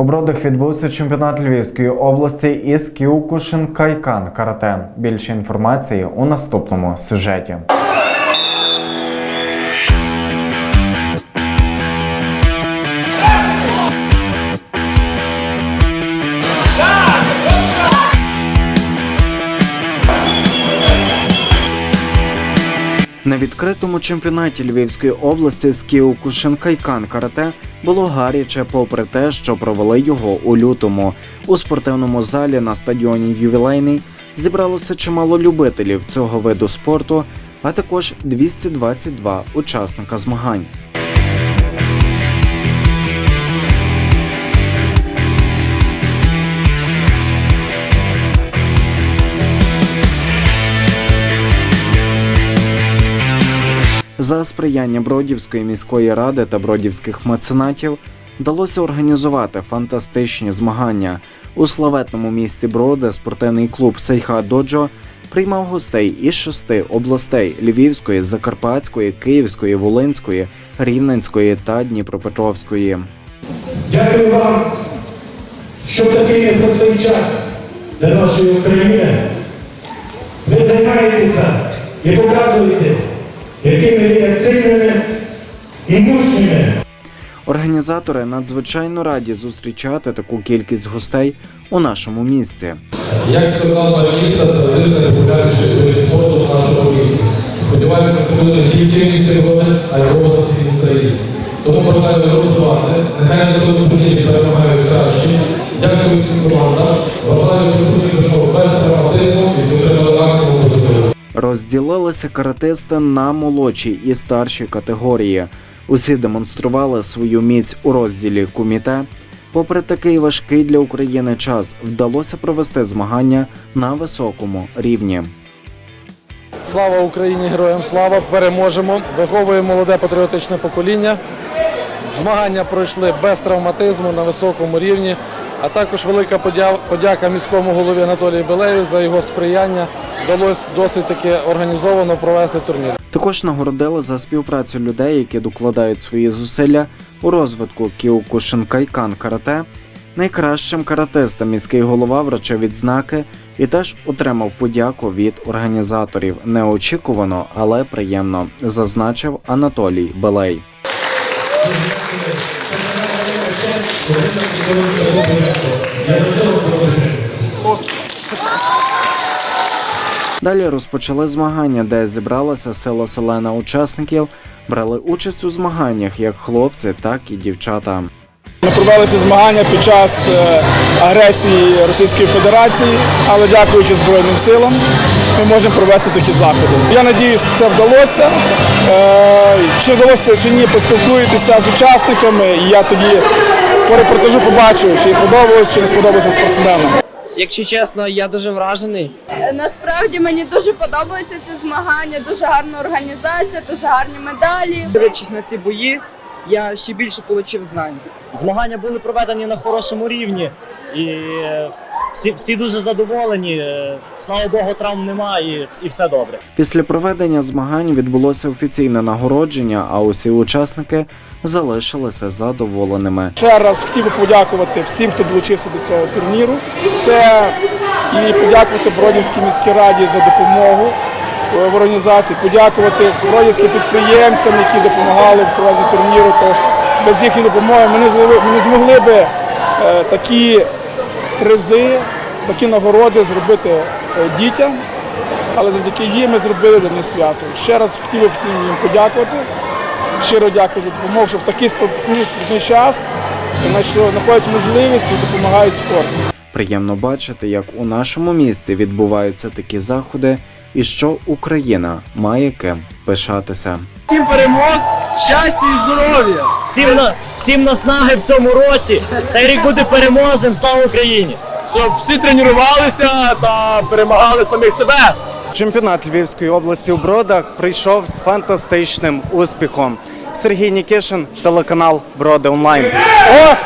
У відбувся чемпіонат Львівської області із Кіукушин Кайкан карате. Більше інформації у наступному сюжеті. Відкритому чемпіонаті Львівської області з Кіоку Шенкайкан карате було гаряче, попри те, що провели його у лютому. У спортивному залі на стадіоні Ювілейний зібралося чимало любителів цього виду спорту, а також 222 учасника змагань. За сприяння Бродівської міської ради та бродівських меценатів вдалося організувати фантастичні змагання. У славетному місті Броди спортивний клуб Сейха Доджо приймав гостей із шести областей Львівської, Закарпатської, Київської, Волинської, Рівненської та Дніпропетровської. Дякую вам, що в такий непростий час для нашої України ви займаєтеся і показуєте, якими є сильними і мужніми. Організатори надзвичайно раді зустрічати таку кількість гостей у нашому місті. Як сказав Маріста, це один з найпопулярніших спорту в нашому місті. Сподіваємося, це буде не тільки місті Львові, а й в області і в Україні. Тому бажаю розвивати. Нехай на цьому події перемагають кращі. Дякую всім командам. Бажаю, щоб Розділилися каратисти на молодші і старші категорії. Усі демонстрували свою міць у розділі куміте. Попри такий важкий для України час, вдалося провести змагання на високому рівні. Слава Україні, героям слава! Переможемо! Виховуємо молоде патріотичне покоління. Змагання пройшли без травматизму на високому рівні. А також велика подя- подяка міському голові Анатолію Белею за його сприяння. Вдалося досить таки організовано провести турнір. Також нагородили за співпрацю людей, які докладають свої зусилля у розвитку Кіокушинкайкан карате. Найкращим каратистам міський голова вручив відзнаки і теж отримав подяку від організаторів. Неочікувано, але приємно, зазначив Анатолій Белей. Далі розпочали змагання, де зібралася село селена учасників. Брали участь у змаганнях як хлопці, так і дівчата. Ми провели ці змагання під час е, агресії Російської Федерації, але дякуючи Збройним силам, ми можемо провести такі заходи. Я надіюсь, це вдалося. Е, Чи вдалося чи ні, поспілкуєтеся з учасниками, і я тоді по репортажу побачу, чи подобалось, чи не сподобалося спортсменам. Якщо чесно, я дуже вражений. Насправді мені дуже подобаються ці змагання, дуже гарна організація, дуже гарні медалі. Дивлячись на ці бої, я ще більше отримав знань. Змагання були проведені на хорошому рівні, і е, всі, всі дуже задоволені. Е, Слава Богу, травм немає і, і все добре. Після проведення змагань відбулося офіційне нагородження, а усі учасники залишилися задоволеними. Ще раз хотів би подякувати всім, хто долучився до цього турніру. Це і подякувати Бродівській міській раді за допомогу в організації, подякувати бродівським підприємцям, які допомагали в проведенні турніру. Тож без їхньої допомоги ми не змогли, ми не змогли би е, такі призи, такі нагороди зробити е, дітям. Але завдяки їм ми зробили для них свято. Ще раз хотів би всім їм подякувати. Щиро дякую за допомогу, що в такий складний час знаходять можливість і допомагають спорту. Приємно бачити, як у нашому місті відбуваються такі заходи, і що Україна має ким пишатися. Всім перемог, щастя і здоров'я! Всім, на, всім наснаги в цьому році. Цей рік буде переможним. Слава Україні! Щоб всі тренувалися та перемагали самих себе. Чемпіонат Львівської області у Бродах прийшов з фантастичним успіхом. Сергій Нікішин, телеканал Броди Онлайн. Ох!